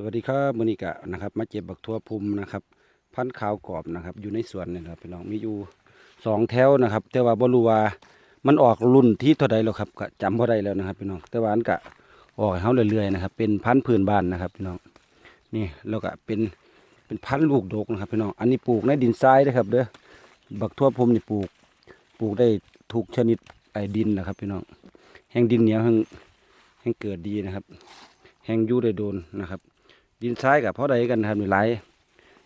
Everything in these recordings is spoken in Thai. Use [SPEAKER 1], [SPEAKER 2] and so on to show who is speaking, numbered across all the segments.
[SPEAKER 1] สวัสดีครับมือนิกะนะครับ มาเจ็บบักทั่วพุมนะครับ พันธ์ขาวกรอบนะครับ อยู่ในสวนนี่นะครับพี่น้องมีอยู่สองแถวนะครับ แต่ว่าบรูวามันออกรุ่นที่เท่าใดแล้วครับก็จำบ่ได้แล้วนะครับ พี่น้องแต่ว่าอันกะออกเฮาเรื่อยๆนะครับ เป็นพันธุ์พื้นบ้านนะครับพี่น้องนี่แล้วก็เป็นเป็นพันธุ์ลูกดกนะครับพี่น้องอันนี้ปลูกในดินทรายนะครับเด้อบักทั่วพุมนี่ปลูก ปลูกได้ทุกชนิดไอ้ดินนะครับ พี่น้องแห่งดินเหนียวแห่งแห่งเกิดดีนะครับ แห่งยู่ได้โดนนะครับ ดินทรายกับเพราะใดกันนะครับนี่หลาย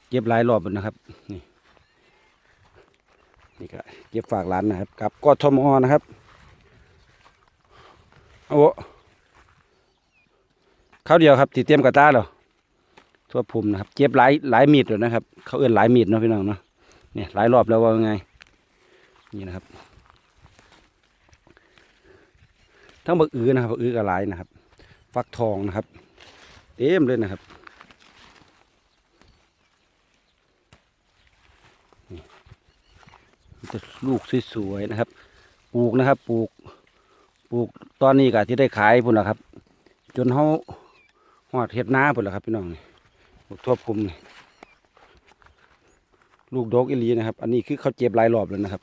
[SPEAKER 1] เก็บหลายรอบอยู่นะครับ นี่นี่ก็เก็บฝากร้านนะครับ กับกทมนะครับโอ้ข้าวเดียวครับที่เตรียมกระตาเหรอทั่วภูมินะครับ เก็บหลายหลายมีดเลยนะครับเขาเอื้อนหลายมีดเนาะพี่น้องเนาะเนี่ยหลายรอบแล้วว่าไงนี่นะครับ ทั้งบักอื้อนะครับบักอื้อกับหลายนะครับ ฟักทองนะครับ เต็มเลยนะครับนี่มี แต่ลูกสวยๆนะครับ ปลูกนะครับ ปลูก ปลูกตอนนี้ก็ที่ได้ขายพุ่นละครับ จนเขาหอดเห็ดนาพุ่นละครับพี่น้องนี่บักทั่วภูมิลูกดอกอิลีนะครับ อันนี้คือเขาเจ็บหลายรอบแล้วนะครับ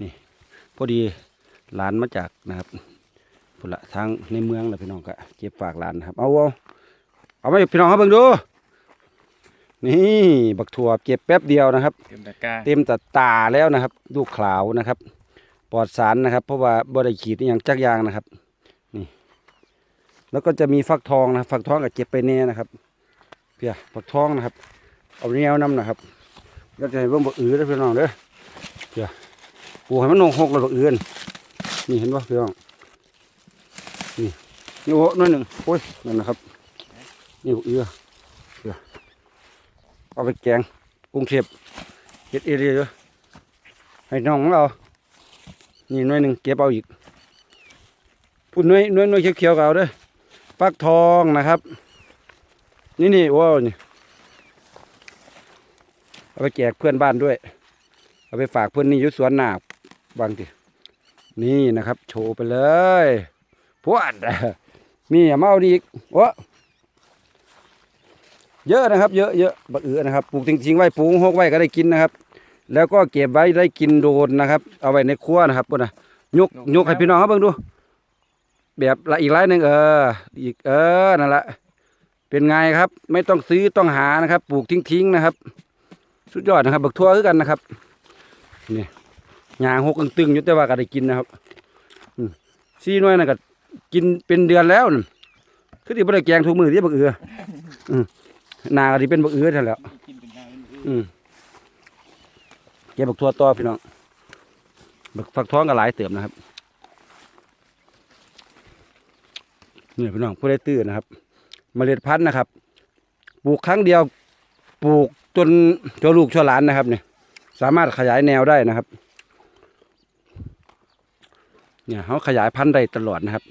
[SPEAKER 1] นี่ พอดีหลานมาจากนะครับพุ่นละทางในเมืองแหละพี่น้องก็เก็บฝากหลานนะครับ เอาเอาเอาไปพี่น้องเขาเบิ่งดู นี่บักถั่วเก็บแป๊บเดียวนะครับ
[SPEAKER 2] เต็มตะกร้า
[SPEAKER 1] เต็มตาตาแล้วนะครับ ลูกขาวนะครับ ปลอดสารนะครับ เพราะว่าบ่ได้ขีดอหย่างจักอยางนะครับ นี่ แล้วก็จะมีฟักทองนะครับฟักทองก็เก็บไปแน่นะครับ เพียฟักทองนะครับ เอาแนวน้ำนะครับแล้วจะให้เบิ่งบักอือเด้อพี่น้องเด้อเพียปลูกให้มันนงหกแล้วบักอือนนี่เห็นป่พี่น้องนี่โอ้น้อยหนึ่งโอ้ยนั่นนะครับนี่เอือเอือ เอาไปแกงกรุงเทพเฮ็ดเอเรียเยให้น้องเรานี่น้อยหนึ่งเก็บเอาอีกพูดน้อยน้อยน้อยเขียวๆก็เอาเด้อฟักทองนะครับ นี่นี่ว้าวนี่เอาไปแจกเพื่อนบ้านด้วย เอาไปฝากเพื่อนนี่ยุสวนหนาบางทีนี่นะครับ โชว์ไปเลยพวดมีอย่ามาเอาดีอีกโอ้ เยอะนะครับ เยอะเยอะบักเอือนะครับปลูกจริงๆไว้ปลูกหกไว้ก็ได้กินนะครับ แล้วก็เก็บไว้ได้กินโดนนะครับ เอาไว้ในครัวนะครับปุ่นนะยกยกให้พี่น้องเขาเบิ่งดู แบบละอีกไล่หนึ่งเออ อีกเออนั่นแหละเป็นไงครับ ไม่ต้องซื้อต้องหานะครับ ปลูกทิ้งๆนะครับ สุดยอดนะครับ บักทั่วคือกันนะครับนี่ยางหกตึงๆอยู่แต่ว่าก็ได้กินนะครับอืมซี่หน้อยนะก็กินเป็นเดือนแล้วนั่นคือที่บ่ได้แกงทุกมือที่บักเอืออืมห นาก็ที่เป็นบักเอือเท่านั้นแหล้ว
[SPEAKER 2] กินเป็นไงมันอื้อ
[SPEAKER 1] อืมเก็บบักทั่วต่อพี่น้องบักฟักท้องก็หลายเติมนะครับนี่พี่น้องผู้ได้ตื้อนะครับ เมล็ดพันธุ์นะครับ ปลูกครั้งเดียว ปลูกจนจนลูกชั่วหลานนะครับเนี่ยสามารถขยายแนวได้นะครับ เนี่ยเขาขยายพันธุ์ได้ตลอดนะครับ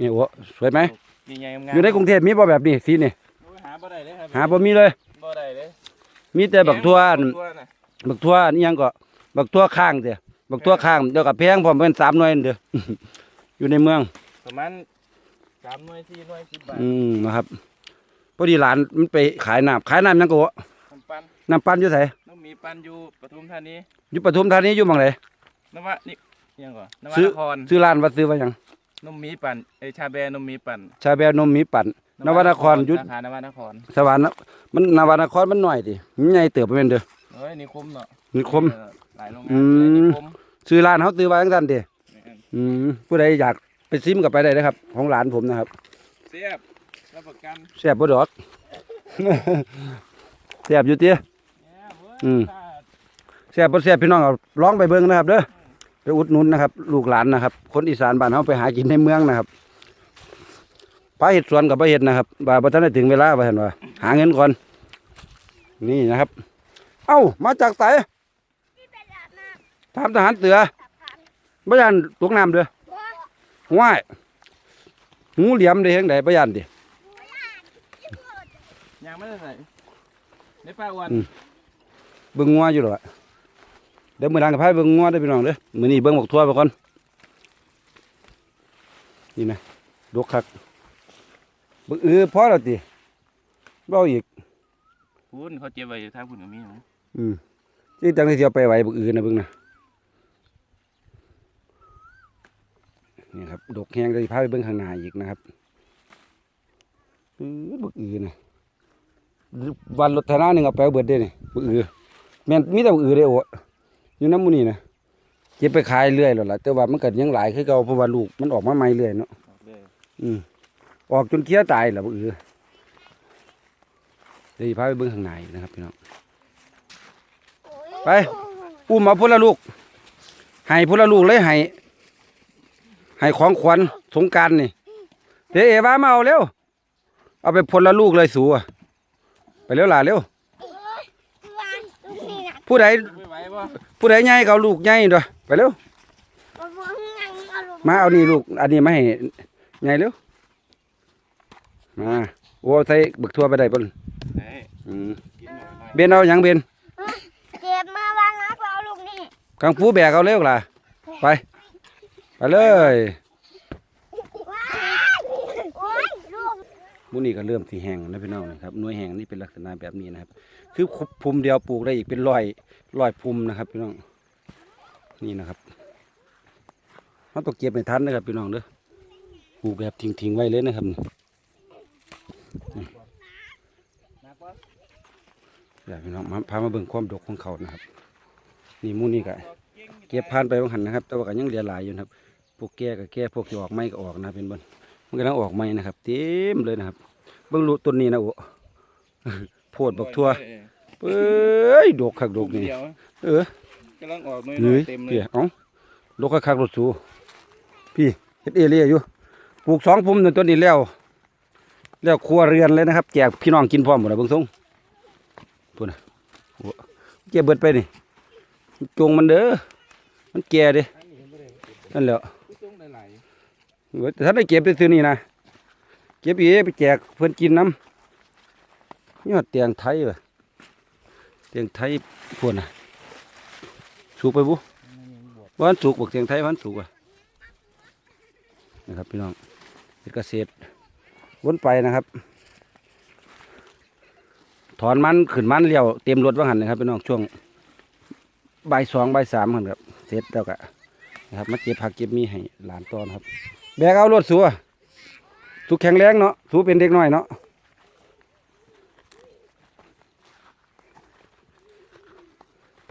[SPEAKER 1] นี่โอ้สวยไหม
[SPEAKER 2] มีไงงาม
[SPEAKER 1] อยู่ในกรุงเทพมีบ่แบบนี้สีนี่
[SPEAKER 2] โอ้ยหาบ่ได้เลยครับ
[SPEAKER 1] หาบ่มีเลย
[SPEAKER 2] บ่ได้เลย
[SPEAKER 1] มีแต่บักทั่วอัน
[SPEAKER 2] ทั่วน่ะ
[SPEAKER 1] บักทั่วอันนี้ยังก็บักทั่วข้างเดียวบักทั่วข้างเดียวกับแพงพร้อมเป็นสามหน่วยนั่นเดียวอยู่ในเมือง
[SPEAKER 2] ประมาณสามหน่วยสี่หน่วยสิบบาท
[SPEAKER 1] อืมนะครับพอดีหลานมันไปขายน้ำขายน้ำยังก็วะ
[SPEAKER 2] น้ำปัน
[SPEAKER 1] น้ำปั้นอยู่ไส
[SPEAKER 2] น้ำมีปันอยู่ปทุมธานี
[SPEAKER 1] อยู่ปทุมธานีอยู่หมองไหน
[SPEAKER 2] นวะนี่ยังก่อนนว
[SPEAKER 1] ซื้อ
[SPEAKER 2] นคร
[SPEAKER 1] ซื้อร้านว่าซื้อว่าหยัง
[SPEAKER 2] นมมีปันเอยชาแบนมมีปัน
[SPEAKER 1] ชาแบวนมหมีปั่นนวนครอยุทธ
[SPEAKER 2] สาขานวนคร
[SPEAKER 1] สวรรค์นะมันนวนครมันหน่อยดิมันใหญ่เติบไปเป็นเด้อ
[SPEAKER 2] เฮ้ยนิคมเนาะ
[SPEAKER 1] นิคม
[SPEAKER 2] เออหลายโรง
[SPEAKER 1] อื
[SPEAKER 2] งาน
[SPEAKER 1] ม
[SPEAKER 2] นิคม
[SPEAKER 1] ซื้อร้านเขาซื้อไว้ทั้งนั้นเด้
[SPEAKER 2] แม่น
[SPEAKER 1] อืมผู้ใดอยากไปซิมกับไปได้นะครับ ของหลานผมนะครับ
[SPEAKER 2] เสียบรับประกัน
[SPEAKER 1] แซ่บบ่ดอก แซ่บอยู่เตี้ย
[SPEAKER 2] เนี่ยเว้ย
[SPEAKER 1] อืม
[SPEAKER 2] ถ้า
[SPEAKER 1] แซ่บบ่แซ่บพี่น้องเอาลองไปเบิ่งนะครับเด้อไป อุดหนุนนะครับ ลูกหลานนะครับ คนอีสานบ้านเฮาไปหากินในเมืองนะครับพาเฮ็ดสวนกับบ่เฮ็ดนะครับว่าบ่ทันได้ถึงเวลาว่าซั่นว่า หาเงินก่อน นี่นะครับ เอ้ามาจากไสถามทหารเตือบ่ยันตกน้ำเด้อว้ายงูเหลี่ยมได้เฮ็ดไดบ่ยันติ
[SPEAKER 2] ยังไม่ได้ใส่ในป้าอ้วน
[SPEAKER 1] อืมเบิ่งงัวอยู่หรอก เดี๋ยวมื้อหลังก็พาไปเบิ่งงัวเด้อพี่น้องเด้อมื้อนี้เบิ่งบักทั่วไปก่อนนี่นะดกคักบึกอือพอแล้วติเบ้าอีก
[SPEAKER 2] พูนเขาเจ็บไว้ถ้าพูนกับมีมั้ง
[SPEAKER 1] อืมที่จังที่เอาไปไว้บึกอือนะเบิ่งนะนี่ครับดกแห้งเลยพาไปเบิ่งข้างหน้าอีกนะครับอือบึกอือนะวันรถธนาหนึ่งเอาไปเอาเบิดได้นี่บึกอือแม่นมีแต่บึกอือได้โอ้ อยู่น้ำหมูนี่นะเก็บไปขายเรื่อยแล้วล่ะแต่ว่ามันก็ยังหลายคือเก่าเพราะว่าลูกมันออกมาใหม่เรื่อยเนาะ
[SPEAKER 2] ออกเลย
[SPEAKER 1] อืมออกจนเคี้ยตายแล้วบึกอือเดี๋ยวสิพาไปเบิ่งข้างในนะครับพี่น้องไปอุ้มมาพุ่นละลูกให้พุ่นละลูกเลยให้ให้ของขวัญสงกรารนี่เดี๋ยวเอว่ามาเอาเร็วเอาไปพุ่นละลูกเลยสูอะไปเร็วหล่ะเร็ว
[SPEAKER 3] วางตรงนี้นะ
[SPEAKER 1] ผู้ใด
[SPEAKER 2] ไม่ไหวป่ะ
[SPEAKER 1] ผู้ใดใหญ่ก็เอาลูกใหญ่ด้วยไปเร็ว
[SPEAKER 3] มาฟังงังอารมณ์
[SPEAKER 1] มาเอานี่ลูก อันนี้มาให้ใหญ่เร็วมาโอ้ใส่บึกทั่วไปได้ปะ
[SPEAKER 2] ไหน
[SPEAKER 1] อืม
[SPEAKER 2] กินหน่อยหน่อย
[SPEAKER 1] เบนเอาหยังเบน
[SPEAKER 3] เจ็บมาวางนะเอาลูกนี่
[SPEAKER 1] กังฟูแบกเอาเร็วล่ะไปไปเลย
[SPEAKER 3] ว้ายโอ้ยลูก
[SPEAKER 1] ห มูนี่ก็เริ่มสีแห้งนะพี่น้องนะครับหน่วยแห้งนี่เป็นลักษณะแบบนี้นะครับ คือภูมิเดียวปลูกได้อีกเป็นร้อยร้อยภูมินะครับพี่น้องนี่นะครับเราต้องเก็บในทันนะครับพี่น้องเด้อปลูกแบบทิ้งๆไว้เลยนะครับนี่
[SPEAKER 2] หนักป่ะ
[SPEAKER 1] เดี๋ยวพี่น้องมาพามาเบิ่งความดกของเขานะครับ นี่มูนี่ก็เก็บผ่านไปบางหันนะครับ แต่ว่าก็ยังเหลือหลายอยู่นะครับพวกแก่ก็แก่พวกที่ออกไม้ก็ออกนะเป็นบน มันกำลังออกไม้นะครับ เต็มเลยนะครับ เบิ่งลูกต้นนี้นะโอ้โพดบักทั่วเอ้ยดกคักด
[SPEAKER 2] ลู
[SPEAKER 1] ก
[SPEAKER 2] ก
[SPEAKER 1] นี่
[SPEAKER 2] เดียว
[SPEAKER 1] เออกำ
[SPEAKER 2] ลังออกน้อย
[SPEAKER 1] เฮ้ย
[SPEAKER 2] ๆเต็มเลย
[SPEAKER 1] เพี่เอ้าดกคักคักรถสูพี่เฮ็ดเอเลียอยู่ปลูกสองพุ่มจนต้นนี้แล้ว แล้วครัวเรือนเลยนะครับ แจกพี่น้องกินพร้อมหมดนะเบิ่งทรงพูดนะโอ้เก็บเบิดไปนี่จงมันเด้อมันแก่เด้นั่นแหละ ถ้าได้เก็บไปซื้อนี่นะเก็บอีไปแจกเพื่อนกินน้ำยอดเตียงไทยวะเตียงไทยพวกน่ะสุกไปบุวันสุกบอกเตียงไทยวันสุกว่ะนะครับพี่น้องเกษตรวนไปนะครับ ถอนมันขึ้นมันเลี้ยวเต็มรถว่าหันนะครับพี่น้องช่วงใบสองบ่ายสามหันครับเสร็จแล้วก็นะครับมาเก็บผักเก็บมีให้หลานตอนครับ แบกเอารถสัวสุกแข็งแรงเนาะสูเป็นเด็กน้อยเนาะ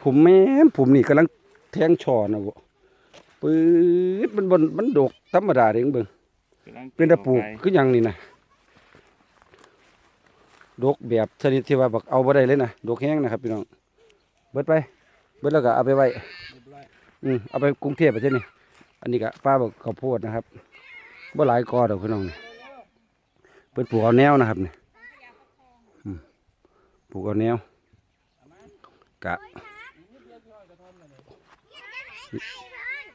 [SPEAKER 1] ผมแม่นผมนี่กำลังแทงช่อนะบ่ปื๊ดมันบนมันดกธรรมดาเด้งเบิ่ง
[SPEAKER 2] กำลัง
[SPEAKER 1] เป็นตะปลูกคือหยังนี่นะดกแบบชนิดที่ว่าบักเอาบ่ได้เลยนะดกแห้งนะครับพี่น้องเบิดไป เบิดแล้วก็เอาไปไว้
[SPEAKER 2] เรียบร้อย
[SPEAKER 1] อืมเอาไปกรุงเทพไปเช่นี่อันนี้ก็ป้าบอกข้าวโพดนะครับ บ่หลายกอดอกพี่น้องนี่เปิดปลูกเอาแนวนะครับนี่ปลูกเอาแนวกะ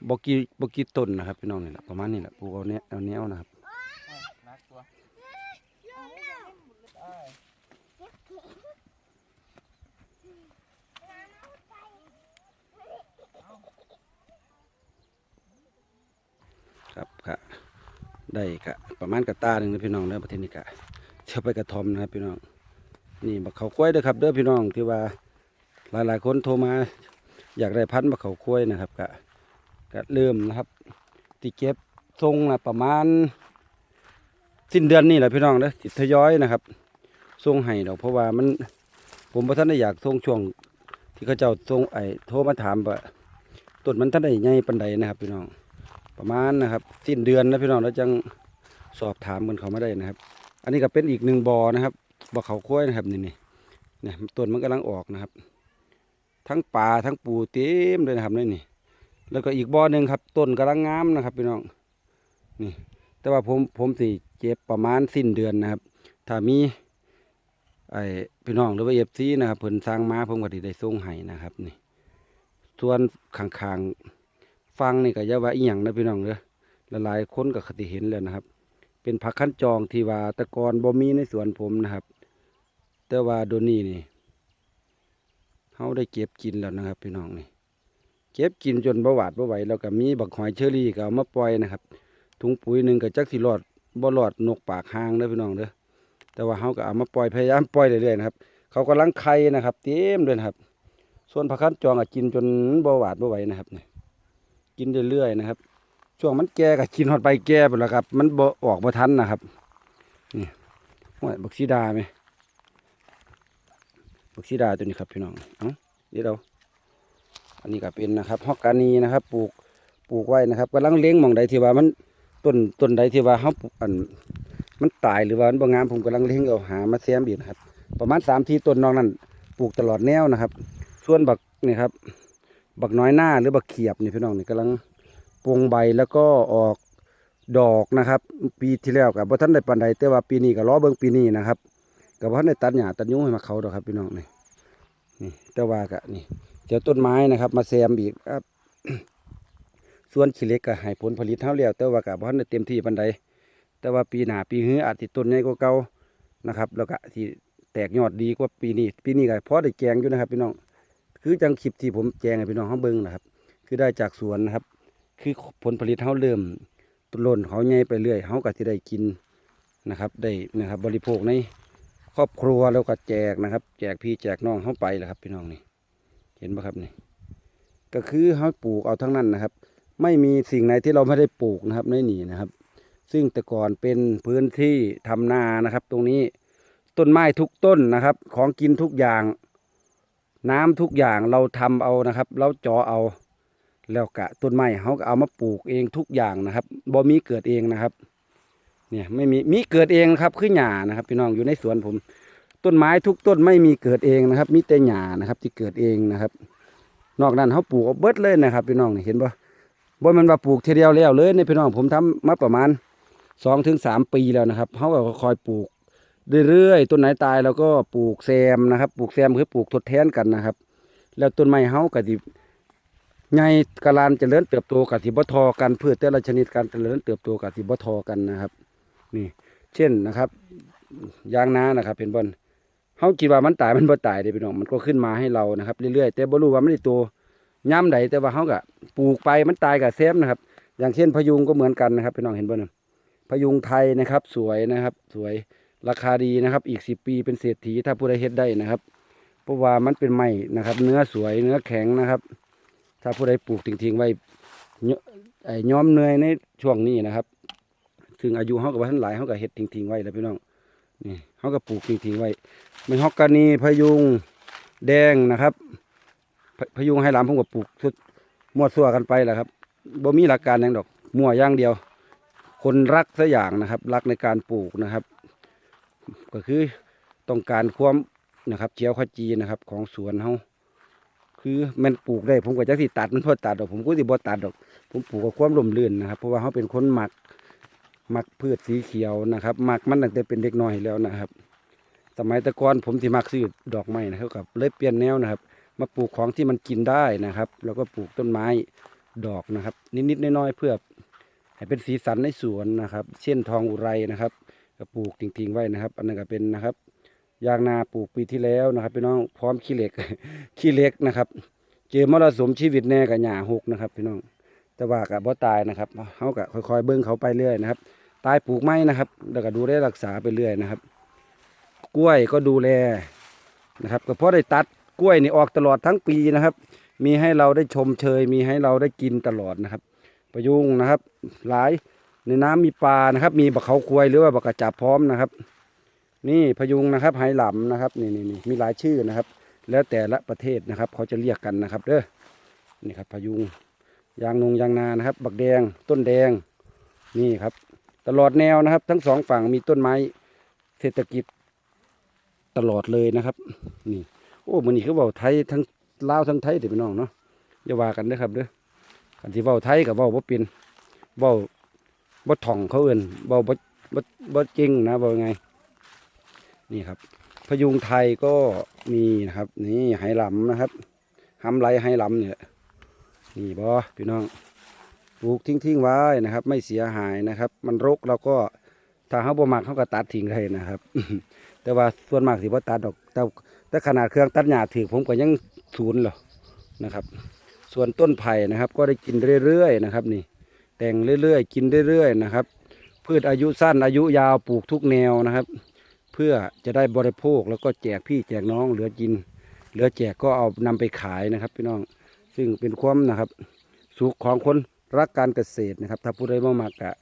[SPEAKER 1] บกีบกีต้นนะครับพี่น้องนี่แหละประมาณนี้แหละปลูกเอาแนวเอาแนวนะครับ
[SPEAKER 2] หนักตัว
[SPEAKER 1] ครับกะ ได้กะประมาณกะตาหนึ่งนะพี่น้องเด้อประเทศนี้กะเชื่อไปกระทอมนะครับพี่น้อง นี่บักเขากล้วยเด้อครับเด้อพี่น้องที่ว่าหลายๆคนโทรมา อยากได้พันธุ์บักเขากล้วยนะครับกะกะเริ่มนะครับที่เก็บทรงนะประมาณ สิ้นเดือนนี่แหละพี่น้องเด้อสิทยอยนะครับทรงให้ดอกเพราะว่ามันผมบ่ทันได้อยากทรงช่วง ที่เขาเจ้าทรงไอ้โทรมาถามว่าต้นมันท่านได้ใหญ่ปานใดนะครับพี่น้อง ประมาณนะครับสิ้นเดือนนะพี่น้องแล้วจังสอบถามกันเขามาได้นะครับ อันนี้ก็เป็นอีกหนึ่งบอนะครับบ่อเขาค้อยนะครับนี่นี่เนี่ยต้นมันกำลังออกนะครับ ทั้งปลาทั้งปูเต็มเลยนะครับนี่นี่แล้วก็อีกบ่อหนึ่งครับต้นกำลังงามนะครับพี่น้องนี่แต่ว่าผมผมสิเจ็บประมาณสิ้นเดือนนะครับ ถ้ามีไอ้พี่น้องหรือว่าเอฟซีนะครับเพิ่นสร้างมาผมก็สิได้ส่งให้นะครับนี่ส่วนข้างๆ ฟังนี่ก็อย่าว่าอีหยังนะพี่น้องเด้อหลายๆคนก็คติเห็นแล้วนะครับ เป็นผักขั้นจองที่ว่าตะกอนบ่มีในสวนผมนะครับ แต่ว่าโดนี้นี่เฮาได้เก็บกินแล้วนะครับ พี่น้องนี่ เก็บกินจนบ่หวาดบ่ไหวแล้วก็มีบักหอยเชอรี่ก็เอามาปล่อยนะครับ ถุงปุ๋ยหนึ่งก็จักสิรอดบ่รอดนกปากหางเด้อพี่น้องเด้อแต่ว่าเฮาก็เอามาปล่อยพยายามปล่อยเรื่อยๆนะครับ เขากำลังไข่นะครับ เต็มเลยนะครับ ส่วนผักคั้นจองก็กินจนบ่หวาดบ่ไหวนะครับนี่ กินเรื่อยๆนะครับ ช่วงมันแก่ก็กินฮอดใบแก่ไปแล้วครับ มันบ่ออกบ่ทันนะครับนี่ห้วยบักซีดาไหมบักซีดาตัวนี้ครับพี่น้องเอ้าเดี๋ยวเราอันนี้ก็เป็นนะครับฮอกกานีนะครับปลูกปลูกไว้นะครับกำลังเลี้ยงมองใดที่ว่ามันต้นต้นใดที่ว่าเฮาอันมันตายหรือว่ามันบ่งงามผมกำลังเลี้ยงเอาหามาแซมอีกนะครับประมาณสามทีต้นนอกนั้นปลูกตลอดแนวนะครับ ส่วนบักนี่ครับ บักน้อยหน้าหรือบักเขียบนี่พี่น้องนี่กำลังปวงใบแล้วก็ออกดอกนะครับ ปีที่แล้วกับบ่ทันได้ปานใดแต่ว่าปีนี้ก็รอเบิ่งปีนี้นะครับกับบ่ทันได้ตัดหญ้าตัดยุ้งให้มาเขาดอกครับพี่น้องนี่นี่แต่ว่าก็นี่เดี๋ยวต้นไม้นะครับ มาแซมอีกครับส่วนขี้เล็กก็ให้ผลผลิตเท่าแล้วแต่ว่าก็บ่ทันได้เต็มที่ปานใดแต่ว่าปีหน้าปีฮื้ออาจสิต้นใหญ่กว่าเก่านะครับ แล้วก็ที่แตกยอดดีกว่าปีนี้ ปีนี้ก็พอได้แจงอยู่นะครับพี่น้อง คือจังคลิปที่ผมแจงให้พี่น้องเขาเบิ่งนะครับ คือได้จากสวนนะครับ คือผลผลิตเขาเริ่มตุล่นเขาใหญ่ไปเรื่อยเขาก็จะได้กินนะครับ ได้นะครับ บริโภคในครอบครัวแล้วก็แจกนะครับ แจกพี่แจกน้องเขาไปแหละครับ พี่น้องนี่ เห็นปะครับนี่ก็คือเขาปลูกเอาทั้งนั้นนะครับ ไม่มีสิ่งไหนที่เราไม่ได้ปลูกนะครับในนี่นะครับ ซึ่งแต่ก่อนเป็นพื้นที่ทำนานะครับ ตรงนี้ต้นไม้ทุกต้นนะครับ ของกินทุกอย่าง น้ำทุกอย่างเราทำเอานะครับ เราจาะเอา แล้วกะต้นไม้เขาก็เอามาปลูกเองทุกอย่างนะครับบ่มีเกิดเองนะครับ เนี่ยไม่มีมีเกิดเองนะครับคือหญ้านะครับ พี่น้องอยู่ในสวนผม ต้นไม้ทุกต้นไม่มีเกิดเองนะครับ มีแต่หญ้านะครับ ที่เกิดเองนะครับ นอกนั้นเขาปลูกเอาเบิดเลยนะครับ พี่น้องเห็นบ่บ่มันว่าปลูกทีเดียวแล้วเลยในพี่น้องผมทำมาประมาณสองถึงสามปีแล้วนะครับเขาก็คอยปลูก เรื่อยๆต้นไหนตายเราก็ปลูกแซมนะครับ ปลูกแซมคือปลูกทดแทนกันนะครับ แล้วต้นไม้เฮาก็สิใหญ่กะลานเจริญเติบโตกับสิบ่ทอกันพืชแต่ละชนิดการเจริญเติบโตกับสิบ่ทอกันนะครับ นี่ เช่นนะครับยางนานะครับ เป็นบอนเฮาคิดว่ามันตายมันบ่ตายเด้พี่น้องมันก็ขึ้นมาให้เรานะครับเรื่อยๆแต่บ่รู้ว่ามันได้โตย่ำใดแต่ว่าเฮาก็ปลูกไปมันตายกับแซมนะครับ อย่างเช่นพยุงก็เหมือนกันนะครับพี่น้องเห็นบ่นั่นพยุงไทยนะครับ สวยนะครับ สวย ราคาดีนะครับอีกสิปีเป็นเศรษฐีถ้าผู้ใดเฮ็ดได้นะครับ เพราะว่ามันเป็นไม้นะครับ เนื้อสวยเนื้อแข็งนะครับ ถ้าผู้ใดปลูกทิ้งๆไว้ย้อมเนยในช่วงนี้นะครับ ถึงอายุเขากับท่านหลายเขาก็เฮ็ดทิ้งๆไว้แล้วพี่น้องนี่เขาก็ปลูกทิ้งๆไว้ไม่ฮอกกานีพะยุงแดงนะครับพพะยุงให้หลามผมก็ปลูกสุดมั่วซั่วกันไปแหละครับบ่มีหลักการอย่างดอกมั่วอย่างเดียว คนรักซะอย่างนะครับ รักในการปลูกนะครับ ก็คือต้องการความนะครับเขียวขจีนะครับ ของสวนเฮาคือแมันปลูกได้ผมก็จะสิตัดมันพอตัดดอกผมก็สิบ่ตัดดอก ผมปลูกกับความร่มรื่นนะครับ เพราะว่าเขาเป็นคนหมักหมักพืชสีเขียวนะครับหมักมันตั้งแต่เป็นเด็กน้อยแล้วนะครับ สมัยตะกอนผมที่มักซื้อดอกไม้นะครับกับเลยเปลี่ยนแนวนะครับ มาปลูกของที่มันกินได้นะครับ แล้วก็ปลูกต้นไม้ดอกนะครับ นิดๆน้อยๆเพื่อให้เป็นสีสันในสวนนะครับ เช่นทองอุไรนะครับ ก็ปลูกทิ้งๆไว้นะครับ อันนั้นก็เป็นนะครับ ยางนาปลูกปีที่แล้วนะครับพี่น้องพร้อมขี้เหล็กขี้เหล็กนะครับ เจอมรสุมชีวิตแน่กับหญ้าหกนะครับ พี่น้อง แต่ว่ากับบ่ตายนะครับเขาก็ค่อยๆเบิ้งเขาไปเรื่อยนะครับ ตายปลูกไม้นะครับ แล้วก็ดูแลรักษาไปเรื่อยนะครับ กล้วยก็ดูแลนะครับก็เพราะได้ตัดกล้วยนี่ออกตลอดทั้งปีนะครับ มีให้เราได้ชมเชย มีให้เราได้กินตลอดนะครับ ประยุงนะครับ หลาย ในน้ำมีปลานะครับ มีบักเขาควายหรือว่าบักกระจับพร้อมนะครับ นี่พยุงนะครับไหหลำนะครับนี่นี่นี่มีหลายชื่อนะครับ แล้วแต่ละประเทศนะครับ เขาจะเรียกกันนะครับ เด้อนี่ครับพยุงยางนงยางนานะครับ บักแดงต้นแดงนี่ครับ ตลอดแนวนะครับ ทั้งสองฝั่งมีต้นไม้เศรษฐกิจตลอดเลยนะครับ นี่ โอ้มันนี่คือเว่าไทยทั้งลาวทั้งไทยเด็กพี่น้องเนาะอย่าว่ากันเด้อครับเด้อกันที่เว้าไทยกับเว้าบ่เป็นเว้า บ่ถ่องเขาเอื่นบ่บ่บ่บ่จริงนะบ่ไง นี่ครับ พยุงไทยก็มีนะครับ นี่ไหหลำนะครับหำไหลไหหลำเนี่ยนี่บ่พี่น้องปลูกทิ้งทิ้งไว้นะครับ ไม่เสียหายนะครับ มันรกเราก็ถ้าเขาบ่มักเขาก็ตัดทิ้งได้นะครับ แต่ว่าส่วนมากสิบ่ตัดดอกแต่แต่ขนาดเครื่องตัดหญ้าถือผมก็ยังศูนย์หรอนะครับ ส่วนต้นไผ่นะครับ ก็ได้กินเรื่อยๆนะครับ นี่ แต่งเรื่อยๆ กินเรื่อยๆนะครับ พืชอายุสั้นอายุยาวปลูกทุกแนวนะครับ เพื่อจะได้บริโภคแล้วก็แจกพี่แจกน้องเหลือกิน เหลือแจกก็เอานำไปขายนะครับ พี่น้องซึ่งเป็นความนะครับ สุขของคนรักการเกษตรนะครับ ถ้าผู้ใดบ่มากกะ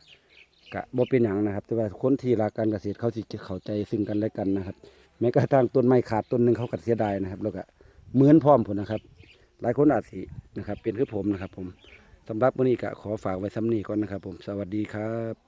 [SPEAKER 1] กะบ่เป็นหยังนะครับ แต่ว่าคนที่รักการเกษตรเขาสิจะเข้าใจซึ่งกันและกันนะครับ แม้กระทั่งต้นไม้ขาดต้นหนึ่งเขาก็เสียดายนะครับ แล้วก็เหมือนพร้อมผลนะครับ หลายคนอาจสินะครับ เป็นคือผมนะครับผม สำหรับวันนี้ก็ขอฝากไว้ซ้ำนี้ก่อนนะครับผม สวัสดีครับ